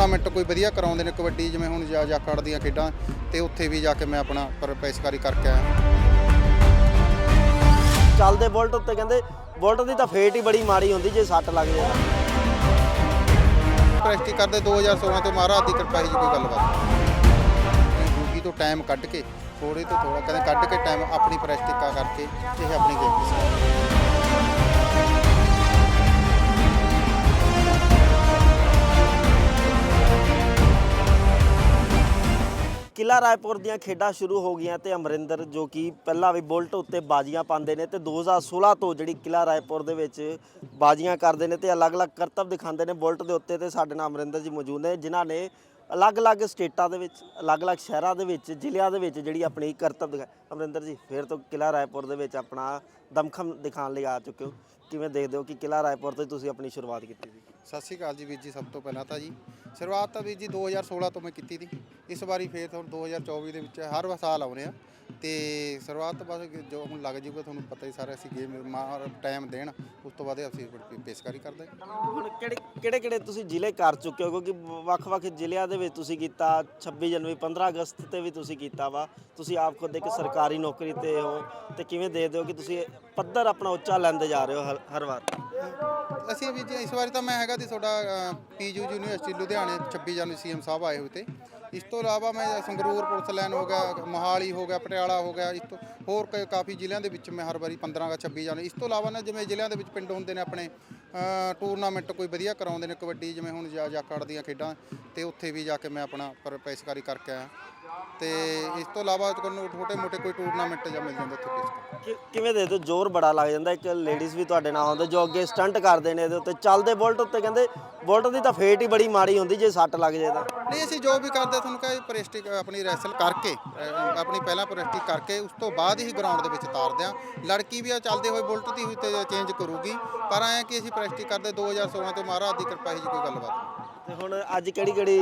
ਕੋਈ ਵਧੀਆ ਕਰਾਉਂਦੇ ਨੇ ਕਬੱਡੀ ਜਿਵੇਂ ਹੁਣ ਜਾ ਜਾਖੜ ਦੀਆਂ ਖੇਡਾਂ ਤੇ ਉੱਥੇ ਵੀ ਜਾ ਕੇ ਮੈਂ ਆਪਣਾ ਪੇਸ਼ਕਾਰੀ ਕਰਕੇ ਆਇਆ। ਚੱਲਦੇ ਬੁਲਟ ਉੱਤੇ ਕਹਿੰਦੇ ਬੁਲਟ ਦੀ ਤਾਂ ਫੇਟ ਹੀ ਬੜੀ ਮਾੜੀ ਹੁੰਦੀ ਜੇ ਸੱਟ ਲੱਗ ਜਾਏ। ਪ੍ਰੈਕਟਿਸ ਕਰਦੇ 2016 ਤੋਂ ਮਹਾਰਾਜ ਦੀ ਕਿਰਪਾ ਹੀ ਜੀ ਕੋਈ ਗੱਲਬਾਤ ਡਿਊਟੀ ਤੋਂ ਟਾਈਮ ਕੱਢ ਕੇ ਥੋੜੇ ਤੋਂ ਥੋੜਾ ਕਹਿੰਦੇ ਕੱਢ ਕੇ ਟਾਈਮ ਆਪਣੀ ਪ੍ਰੈਕਟਿਸ ਕਰਕੇ ਇਹ ਆਪਣੀ ਗੇਮ ਦੀ ਕਿਲਾ ਰਾਏਪੁਰ ਦੀਆਂ ਖੇਡਾਂ ਸ਼ੁਰੂ ਹੋ ਗਈਆਂ ਤੇ ਅਮਰਿੰਦਰ, ਜੋ ਕਿ ਪਹਿਲਾਂ ਵੀ ਬੁਲਟ ਉੱਤੇ ਬਾਜ਼ੀਆਂ ਪਾਉਂਦੇ ਨੇ ਤੇ 2016 ਤੋਂ ਜਿਹੜੀ ਕਿਲਾ ਰਾਏਪੁਰ ਦੇ ਵਿੱਚ ਬਾਜ਼ੀਆਂ ਕਰਦੇ ਨੇ ਤੇ ਅਲੱਗ-ਅਲੱਗ ਕਰਤੱਵ ਦਿਖਾਉਂਦੇ ਨੇ ਬੁਲਟ ਦੇ ਉੱਤੇ ਤੇ ਸਾਡੇ ਨਾਲ ਅਮਰਿੰਦਰ ਜੀ ਮੌਜੂਦ ਨੇ, ਜਿਨ੍ਹਾਂ ਨੇ ਅਲੱਗ-ਅਲੱਗ ਸਟੇਟਾਂ ਦੇ ਵਿੱਚ, ਅਲੱਗ-ਅਲੱਗ ਸ਼ਹਿਰਾਂ ਦੇ ਵਿੱਚ, ਜ਼ਿਲ੍ਹਿਆਂ ਦੇ ਵਿੱਚ ਜਿਹੜੀ ਆਪਣੀ ਕਰਤੱਵ ਦਿਖਾ, ਅਮਰਿੰਦਰ ਜੀ, ਫਿਰ ਤੋਂ ਕਿਲਾ ਰਾਏਪੁਰ ਦੇ ਵਿੱਚ ਆਪਣਾ ਦਮਖਮ ਦਿਖਾਉਣ ਲਈ ਆ ਚੁੱਕੇ ਹੋ। ਕਿਵੇਂ ਦੇਖਦੇ ਹੋ ਕਿ ਕਿਲਾ ਰਾਏਪੁਰ ਤੋਂ ਤੁਸੀਂ ਆਪਣੀ ਸ਼ੁਰੂਆਤ ਕੀਤੀ ਸੀ? ਸਤਿ ਸ਼੍ਰੀ ਅਕਾਲ ਜੀ ਵੀਰ ਜੀ, ਸਭ ਤੋਂ ਪਹਿਲਾਂ ਤਾਂ ਜੀ, ਸ਼ੁਰੂਆਤ ਤਾਂ ਵੀਰ ਜੀ 2016 ਤੋਂ ਮੈਂ ਕੀਤੀ ਸੀ ਇਸ ਵਾਰੀ ਫੇਰ ਤੁਹਾਨੂੰ 2024 ਦੇ ਵਿੱਚ ਹਰ ਸਾਲ ਆਉਨੇ ਆ। ਤੇ ਸ਼ੁਰੂਆਤ ਬਸ ਜੋ ਹੁਣ ਲੱਗ ਜੂਗਾ, ਤੁਹਾਨੂੰ ਪਤਾ ਹੀ ਸਾਰਾ ਅਸੀਂ ਗੇਮ ਟਾਈਮ ਦੇਣ, ਉਸ ਤੋਂ ਬਾਅਦ ਅਸੀਂ ਪੇਸ਼ਕਾਰੀ ਕਰਦੇ ਹਾਂ ਹੁਣ ਕਿਹੜੇ ਕਿਹੜੇ ਕਿਹੜੇ ਤੁਸੀਂ ਜ਼ਿਲ੍ਹੇ ਕਰ ਚੁੱਕੇ ਹੋ? ਕਿਉਂਕਿ ਵੱਖ-ਵੱਖ ਜ਼ਿਲ੍ਹਿਆਂ ਦੇ ਵਿੱਚ ਤੁਸੀਂ ਕੀਤਾ 26 ਜਨਵਰੀ 15 ਅਗਸਤ ਤੇ ਵੀ ਤੁਸੀਂ ਕੀਤਾ ਵਾ। ਤੁਸੀਂ ਆਪ ਖੁਦ ਇੱਕ ਸਰਕਾਰੀ ਨੌਕਰੀ ਤੇ ਹੋ, ਤੇ ਕਿਵੇਂ ਦੇਖਦੇ ਹੋ ਕਿ ਤੁਸੀਂ ਪੱਧਰ ਆਪਣਾ ਉੱਚਾ ਲੈਂਦੇ ਜਾ ਰਹੇ ਹੋ ਹਰ- ਹਰ ਵਾਰ? ਅਸੀਂ ਵੀ ਜੀ, ਇਸ ਵਾਰੀ ਤਾਂ ਮੈਂ ਹੈਗਾ ਸੀ ਤੁਹਾਡਾ ਪੀਯੂ ਯੂਨੀਵਰਸਿਟੀ ਲੁਧਿਆਣੇ 26 ਜਨਵਰੀ ਸੀਐਮ ਸਾਹਿਬ ਆਏ ਹੋਏ ਤੇ। ਇਸ ਤੋਂ ਇਲਾਵਾ ਮੈਂ ਸੰਗਰੂਰ ਪੁਲਿਸ ਲਾਈਨ ਹੋ ਗਿਆ, ਮੋਹਾਲੀ ਹੋ ਗਿਆ, ਪਟਿਆਲਾ ਹੋ ਗਿਆ, ਇਸ ਤੋਂ ਹੋਰ ਕ- ਕਾਫੀ ਜ਼ਿਲ੍ਹਿਆਂ ਦੇ ਵਿੱਚ ਮੈਂ ਹਰ ਵਾਰੀ 15 ਗਾ 26 ਜਨਵਰੀ, ਇਸ ਤੋਂ ਇਲਾਵਾ ਨਾ ਜਿਵੇਂ ਜ਼ਿਲ੍ਹਿਆਂ ਦੇ ਵਿੱਚ ਪਿੰਡ ਹੁੰਦੇ ਨੇ ਆਪਣੇ ਟੂਰਨਾਮੈਂਟ ਕੋਈ ਵਧੀਆ ਕਰਾਉਂਦੇ ਨੇ ਕਬੱਡੀ ਜਿਵੇਂ ਹੁਣ ਜਾ ਜਾਖੜ ਦੀਆਂ ਖੇਡਾਂ ਤੇ ਉੱਥੇ ਵੀ ਜਾ ਕੇ ਮੈਂ ਆਪਣਾ ਪਰ ਪੇਸ਼ਕਾਰੀ ਕਰਕੇ ਆਇਆ। ਤੇ ਇਸ ਤੋਂ ਇਲਾਵਾ ਤੁਹਾਨੂੰ ਛੋਟੇ ਮੋਟੇ ਕੋਈ ਟੂਰਨਾਮੈਂਟ ਜਾਂ ਮਿਲ ਜਾਂਦਾ ਉੱਥੇ ਕਿ- ਕਿਵੇਂ ਦੇਖਦੇ ਹੋ ਜ਼ੋਰ ਬੜਾ ਲੱਗ ਜਾਂਦਾ ਇੱਕ ਲੇਡੀਜ਼ ਵੀ ਤੁਹਾਡੇ ਨਾਲ ਆਉਂਦੇ ਜੋ ਅੱਗੇ ਸਟੰਟ ਕਰਦੇ ਨੇ ਇਹਦੇ ਉੱਤੇ। ਚੱਲਦੇ ਬੁਲਟ ਉੱਤੇ ਕਹਿੰਦੇ ਬੁਲਟ ਦੀ ਤਾਂ ਫੇਟ ਹੀ ਬੜੀ ਮਾੜੀ ਹੁੰਦੀ ਜੇ ਸੱਟ ਲੱਗ ਜਾਏ ਤਾਂ। ਨਹੀਂ ਅਸੀਂ ਜੋ ਵੀ ਕਰਦੇ ਤੁਹਾਨੂੰ ਕਹੇ ਪ੍ਰੈਸਟਿਕ ਆਪਣੀ ਰੈਸਲ ਕਰਕੇ ਆਪਣੀ ਪਹਿਲਾਂ ਪ੍ਰੈਸਟਿਕ ਕਰਕੇ ਉਸ ਤੋਂ ਬਾਅਦ ਹੀ ਗਰਾਊਂਡ ਦੇ ਵਿੱਚ ਤਾਰਦੇ ਆ ਲੜਕੀ ਵੀ ਆ ਚੱਲਦੇ ਹੋਏ ਬੁਲਟ ਦੀ ਹੋਈ ਤੇ ਚੇਂਜ ਕਰੂਗੀ। ਪਰ ਐਂ ਕਿ ਅਸੀਂ ਪ੍ਰੈਸਟਿਕ ਕਰਦੇ 2016 ਤੋਂ ਮਹਾਰਾਜ ਦੀ ਕਿਰਪਾ ਹੀ ਜੀ ਕੋਈ ਗੱਲਬਾਤ ਨਹੀਂ। ਤੇ ਹੁਣ ਅੱਜ ਕਿਹੜੀ ਕਿਹੜੀ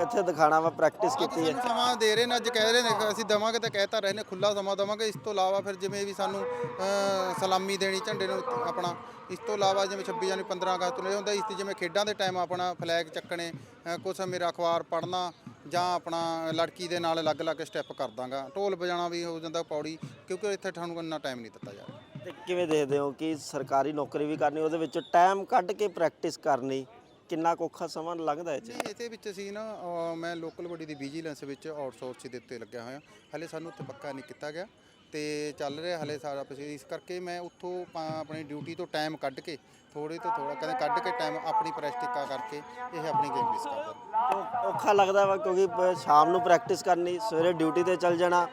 ਇੱਥੇ ਦਿਖਾਣਾ ਵਾ ਪ੍ਰੈਕਟਿਸ ਕੀਤੀ ਹੈ? ਸਾਨੂੰ ਸਮਾਂ ਦੇ ਰਹੇ ਨੇ ਅੱਜ ਕਹਿ ਰਹੇ ਨੇ ਕਿ ਅਸੀਂ ਦਵਾਂਗੇ ਤਾਂ ਕਹਿਤਾ ਰਹੇ ਨੇ ਖੁੱਲਾ ਸਮਾਂ ਦਵਾਂਗੇ। ਇਸ ਤੋਂ ਇਲਾਵਾ ਫਿਰ ਜਿਵੇਂ ਵੀ ਸਾਨੂੰ ਅਹ, ਸਲਾਮੀ ਦੇਣੀ ਝੰਡੇ ਨੂੰ ਆਪਣਾ ਇਸ ਤੋਂ ਇਲਾਵਾ ਜਿਵੇਂ 26 ਜਨਵਰੀ 15 ਅਗਸਤ ਨੂੰ ਇਹ ਹੁੰਦਾ ਇਸ ਤੇ ਜਿਵੇਂ ਖੇਡਾਂ ਦੇ ਟਾਈਮ ਆਪਣਾ ਫਲੈਗ ਚੱਕਣੇ ਅਹ, ਕੁਛ ਮੇਰਾ ਅਖਬਾਰ ਪੜ੍ਹਨਾ ਜਾਂ ਆਪਣਾ ਲੜਕੀ ਦੇ ਨਾਲ ਅਲੱਗ-ਅਲੱਗ ਸਟੈਪ ਕਰ ਦਾਂਗਾ। ਢੋਲ ਵਜਾਣਾ ਵੀ ਹੋ ਜਾਂਦਾ ਪੌੜੀ ਕਿਉਂਕਿ ਇੱਥੇ ਤੁਹਾਨੂੰ ਇੰਨਾ ਟਾਈਮ ਨਹੀਂ ਦਿੱਤਾ ਜਾ ਰਿਹਾ। ਤੇ ਕਿਵੇਂ ਦੇਖਦੇ ਹੋ ਕਿ ਸਰਕਾਰੀ ਨੌਕਰੀ ਵੀ ਕਰਨੀ ਉਹਦੇ ਵਿੱਚ ਟਾਈਮ ਕੱਢ ਕੇ ਪ੍ਰੈਕਟਿਸ ਕਰਨੀ ਕਿੰਨਾ ਕੁ ਔਖਾ ਸਮਾਂ ਲੱਗਦਾ ਹੈ ਜੀ ਨਹੀਂ ਇਹਦੇ ਵਿੱਚ ਅਸੀਂ ਨਾ ਅਹ, ਮੈਂ ਲੋਕਲ ਬੜੀ ਦੀ ਵਿਜੀਲੈਂਸ ਵਿੱਚ ਆਊਟਸੋਰਸ ਦੇ ਉੱਤੇ ਲੱਗਿਆ ਹੋਇਆ। ਹਲੇ ਸਾਨੂੰ ਉੱਥੇ ਪੱਕਾ ਨਹੀਂ ਕੀਤਾ ਗਿਆ ਤੇ ਚੱਲ ਰਿਹਾ ਹਲੇ ਸਾਰਾ ਪ੍ਰੋਸੈਸ ਇਸ ਕਰਕੇ ਮੈਂ ਉੱਥੋਂ ਆਪਣੀ ਡਿਊਟੀ ਤੋਂ ਟਾਈਮ ਕੱਢ ਕੇ ਥੋੜੇ ਤੋਂ ਥੋੜਾ ਕਹਿੰਦੇ ਕੱਢ ਕੇ ਟਾਈਮ ਆਪਣੀ ਪ੍ਰੈਕਟਿਕਾ ਕਰਕੇ ਇਹ ਆਪਣੀ ਗੇਮ ਮਿਸ ਕਰਦਾ ਔ- ਔਖਾ ਲੱਗਦਾ ਵਾ ਕਿਉਂਕਿ ਪ- ਸ਼ਾਮ ਨੂੰ ਪ੍ਰੈਕਟਿਸ ਕਰਨੀ ਸਵੇਰੇ ਡਿਊਟੀ ਤੇ ਚੱਲ ਜਾਣਾ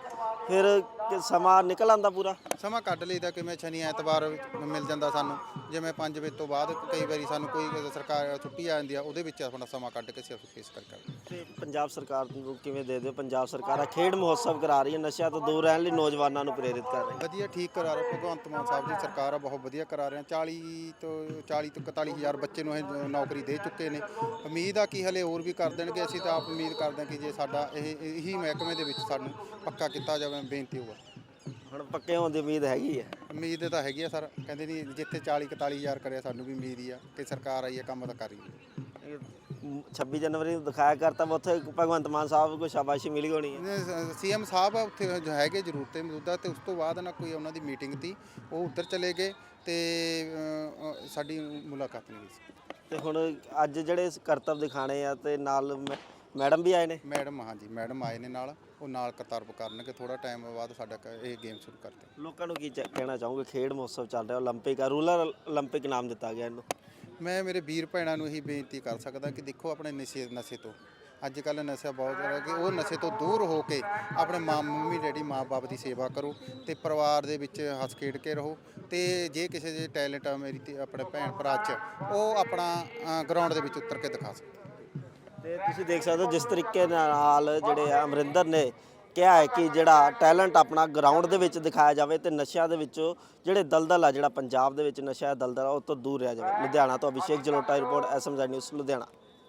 ਫਿਰ ਕਿ ਸਮਾਂ ਨਿਕਲ ਆਂਦਾ ਪੂਰਾ? ਸਮਾਂ ਕੱਢ ਲਈਦਾ ਕਿ ਮੈਂ ਸ਼ਨੀ ਐਤਵਾਰ ਮਿਲ ਜਾਂਦਾ ਸਾਨੂੰ। ਜਿਵੇਂ 5 ਵਜੇ ਤੋਂ ਬਾਅਦ ਕਈ ਵਾਰੀ ਸਾਨੂੰ ਕੋਈ ਸਰਕਾਰ ਛੁੱਟੀ ਆ ਜਾਂਦੀ ਆ ਉਹਦੇ ਵਿੱਚ ਆਪਣਾ ਸਮਾਂ ਕੱਢ ਕੇ ਅਸੀਂ ਫੇਸ ਕਰ ਕਰਦੇ। ਤੇ ਪੰਜਾਬ ਸਰਕਾਰ ਨੂੰ ਕਿਵੇਂ ਦੇ ਦਿਓ? ਪੰਜਾਬ ਸਰਕਾਰ ਆ ਖੇਡ ਮਹੋਤਸਵ ਕਰਾ ਰਹੀ ਹੈ ਨਸ਼ਿਆਂ ਤੋਂ ਦੂਰ ਰਹਿਣ ਲਈ ਨੌਜਵਾਨਾਂ ਨੂੰ ਪ੍ਰੇਰਿਤ ਕਰ ਰਹੀ ਹੈ ਵਧੀਆ ਠੀਕ ਕਰਾ ਰਿਹਾ। ਭਗਵੰਤ ਮਾਨ ਸਾਹਿਬ ਦੀ ਸਰਕਾਰ ਆ ਬਹੁਤ ਵਧੀਆ ਕਰਾ ਰਹੇ ਆ। 40 ਤੋਂ 40 ਤੋਂ 41 ਹਜ਼ਾਰ ਬੱਚੇ ਨੂੰ ਇਹ ਨੌਕਰੀ ਦੇ ਚੁੱਕੇ ਨੇ। ਉਮੀਦ ਆ ਕਿ ਹਲੇ ਹੋਰ ਵੀ ਕਰ ਦੇਣਗੇ। ਅਸੀਂ ਤਾਂ ਆਪ ਉਮੀਦ ਕਰਦੇ ਹਾਂ ਕਿ ਜੇ ਸਾਡਾ ਇਹ ਇਹੀ ਮਹਿਕਮੇ ਦੇ ਵਿੱਚ ਸਾਨੂੰ ਪੱਕਾ ਕੀਤਾ ਜਾਵੇ ਬੇਨਤੀ ਹੋਊਗਾ ਹੁਣ ਪੱਕੇ ਹੋਣ ਦੀ ਉਮੀਦ ਹੈਗੀ ਹੈ ਉਮੀਦ ਤਾਂ ਹੈਗੀ ਆ ਸਰ ਕਹਿੰਦੇ ਨਹੀਂ ਜਿੱਥੇ 40 41 ਹਜ਼ਾਰ ਕਰਿਆ ਸਾਨੂੰ ਵੀ ਉਮੀਦ ਹੀ ਆ ਕਿ ਸਰਕਾਰ ਆਈ ਹੈ ਕੰਮ ਤਾਂ ਕਰ ਰਹੀ ਹੈ। ਇਹ 26 ਜਨਵਰੀ ਨੂੰ ਦਿਖਾਇਆ ਕਰਤਾ ਵਾ ਉੱਥੇ ਭਗਵੰਤ ਮਾਨ ਸਾਹਿਬ ਨੂੰ ਸ਼ਾਬਾਸ਼ੀ ਮਿਲੀ ਹੋਣੀ ਹੈ ਸੀਐਮ ਸਾਹਿਬ ਆ ਉੱਥੇ ਜੋ ਹੈਗੇ ਜ਼ਰੂਰ ਤੇ ਮੌਜੂਦਾ ਤੇ ਉਸ ਤੋਂ ਬਾਅਦ ਨਾ ਕੋਈ ਉਹਨਾਂ ਦੀ ਮੀਟਿੰਗ ਤੀ ਉਹ ਉੱਧਰ ਚਲੇ ਗਏ ਤੇ ਅ, ਅ, ਸਾਡੀ ਮੁਲਾਕਾਤ ਨਹੀਂ ਹੋਈ ਸੀ। ਤੇ ਹੁਣ ਅੱਜ ਜਿਹੜੇ ਕਰਤੱਵ ਦਿਖਾਣੇ ਆ ਤੇ ਨਾਲ ਮੈ- ਮੈਡਮ ਵੀ ਆਏ ਨੇ ਮੈਡਮ ਹਾਂਜੀ ਮੈਡਮ ਆਏ ਨੇ ਨਾਲ ਉਹ ਨਾਲ ਕਰਤਾਰਪ ਕਰਨਗੇ ਥੋੜਾ ਟਾਈਮ ਬਾਅਦ ਸਾਡਾ ਕ- ਇਹ ਗੇਮ ਸ਼ੁਰੂ ਕਰਦੇ ਲੋਕਾਂ ਨੂੰ ਕੀ ਚ- ਕਹਿਣਾ ਚਾਹੋਗੇ ਖੇਡ ਮਹੋਤਸਵ ਚੱਲ ਰਿਹਾ 올림픽 ਆ ਰੂਰਲ 올림픽 ਨਾਮ ਦਿੱਤਾ ਗਿਆ ਇਹਨੂੰ ਮੈਂ ਮੇਰੇ ਵੀਰ ਭੈਣਾਂ ਨੂੰ ਇਹੀ ਬੇਨਤੀ ਕਰ ਸਕਦਾ ਕਿ ਦੇਖੋ ਆਪਣੇ ਨਸ਼ੇ ਨਸ਼ੇ ਤੋਂ ਅੱਜ ਕੱਲ ਨਸ਼ਾ ਬਹੁਤ ਜ਼ਿਆਦਾ ਕਿ ਉਹ ਨਸ਼ੇ ਤੋਂ ਦੂਰ ਹੋ ਕੇ ਆਪਣੇ ਮਾਂ ਮੰਮੀ ਡੈਡੀ ਮਾਂ-ਬਾਪ ਦੀ ਸੇਵਾ ਕਰੋ ਤੇ ਪਰਿਵਾਰ ਦੇ ਵਿੱਚ ਹੱਸ ਖੇਡ ਕੇ ਰਹੋ ਤੇ ਜੇ ਕਿਸੇ ਦੇ ਟੈਲੈਂਟ ਆ ਮੇਰੀ ਤੇ ਆਪਣੇ ਭੈਣ ਭਰਾ 'ਚ ਉਹ ਆਪਣਾ ਗਰਾਊਂਡ ਦੇ ਵਿੱਚ ਉਤਰ ਕੇ ਦਿਖਾ ਸਕਦਾ ਤੇ ਤੁਸੀਂ ਦੇਖ ਸਕਦੇ ਹੋ ਜਿਸ ਤਰੀਕੇ ਨਾਲ ਜਿਹੜੇ ਆ ਅਮਰਿੰਦਰ ਨੇ ਕਿਹਾ ਹੈ ਕਿ ਜਿਹੜਾ ਟੈਲੈਂਟ ਆਪਣਾ ਗਰਾਊਂਡ ਦੇ ਵਿੱਚ ਦਿਖਾਇਆ ਜਾਵੇ ਤੇ ਨਸ਼ਿਆਂ ਦੇ ਵਿੱਚੋਂ ਜਿਹੜੇ ਦਲਦਲ ਆ, ਜਿਹੜਾ ਪੰਜਾਬ ਦੇ ਵਿੱਚ ਨਸ਼ਾ ਦਲਦਲ ਆ, ਉਹ ਤੋਂ ਦੂਰ ਰਿਹਾ ਜਾਵੇ। ਲੁਧਿਆਣਾ ਤੋਂ ਅਭਿਸ਼ੇਕ ਜਲੋਟਾ ਦੀ ਰਿਪੋਰਟ ਐਸਐਮਜ਼ੈਡ ਨਿਊਜ਼ ਲੁਧਿਆਣਾ।